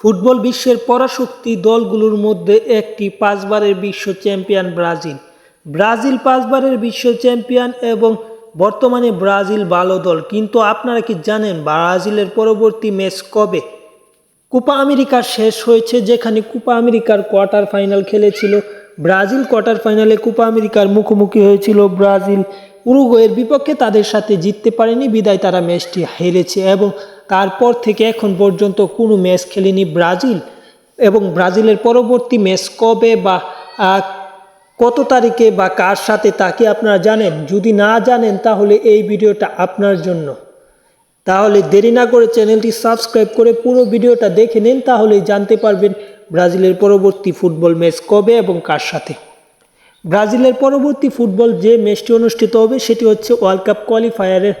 Football বিশ্বের পরাশক্তি দলগুলোর মধ্যে একটি পাঁচবারের বিশ্ব চ্যাম্পিয়ন ব্রাজিল। ব্রাজিল পাঁচবারের বিশ্ব চ্যাম্পিয়ন এবং বর্তমানে ব্রাজিল ভালো দল। কিন্তু আপনারা কি জানেন ব্রাজিলের পরবর্তী ম্যাচ কবে? কোপা আমেরিকা শেষ হয়েছে, যেখানে কোপা আমেরিকার কোয়ার্টার ফাইনাল খেলেছিল। ব্রাজিল কোয়ার্টার ফাইনালে কোপা আমেরিকার মুখোমুখি হয়েছিল ব্রাজিল। উরুগুয়ের বিপক্ষে তাদের সাথে জিততে পারেনি, বিদায় তারা ম্যাচটি হেরেছে এবং তারপর থেকে এখন পর্যন্ত কোনো ম্যাচ খেলেনি ব্রাজিল এবং ব্রাজিলের পরবর্তী ম্যাচ কবে বা কত তারিখে বা কার সাথে তাকে আপনারা জানেন? যদি না জানেন, তাহলে এই ভিডিওটা আপনার জন্য। তাহলে দেরি না করে চ্যানেলটি সাবস্ক্রাইব করে পুরো ভিডিওটা দেখে নিন, তাহলেই জানতে পারবেন ব্রাজিলের পরবর্তী ফুটবল ম্যাচ কবে এবং কার সাথে। ব্রাজিলের পরবর্তী ফুটবল যে ম্যাচটি অনুষ্ঠিত হবে, সেটি হচ্ছে ওয়ার্ল্ড কাপ কোয়ালিফায়ারের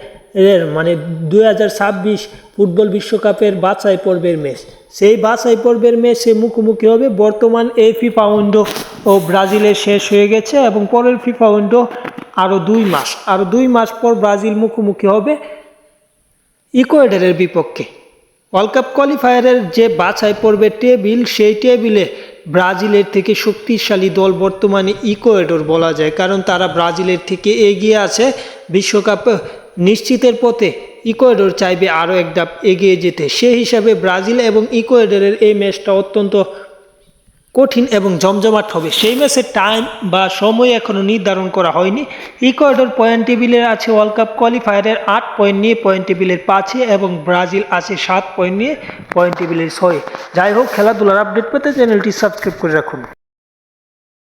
এর মানে দু হাজার ছাব্বিশ ফুটবল বিশ্বকাপের বাছাই পর্বের ম্যাচ। সেই বাছাই পর্বের ম্যাচে মুখোমুখি হবে বর্তমান এই ফিফা উইন্ডো ও ব্রাজিলের শেষ হয়ে গেছে এবং পরের ফিফা উইন্ডো আরও দুই মাস। আরও দুই মাস পর ব্রাজিল মুখোমুখি হবে ইকুয়েডরের বিপক্ষে। ওয়ার্ল্ড কাপ কোয়ালিফায়ারের যে বাছাই পর্বের টেবিল, সেই টেবিলে ব্রাজিলের থেকে শক্তিশালী দল বর্তমানে ইকুয়েডর বলা যায়, কারণ তারা ব্রাজিলের থেকে এগিয়ে আছে বিশ্বকাপ নিশ্চিতের পথে ইকুয়েডর চাইবে আরও এক ধাপ এগিয়ে যেতে। সেই হিসাবে ব্রাজিল এবং ইকুয়েডরের এই ম্যাচটা অত্যন্ত কঠিন এবং জমজমাট হবে। সেই ম্যাচের টাইম বা সময় এখনও নির্ধারণ করা হয়নি। ইকুয়েডর পয়েন্ট টেবিলের আছে ওয়ার্ল্ড কাপ কোয়ালিফায়ারের আট পয়েন্ট নিয়ে পয়েন্ট টেবিলের পাঁচে এবং ব্রাজিল আছে সাত পয়েন্ট নিয়ে পয়েন্ট টেবিলের ছয়ে। যাই হোক, খেলাধুলার আপডেট পেতে চ্যানেলটি সাবস্ক্রাইব করে রাখুন।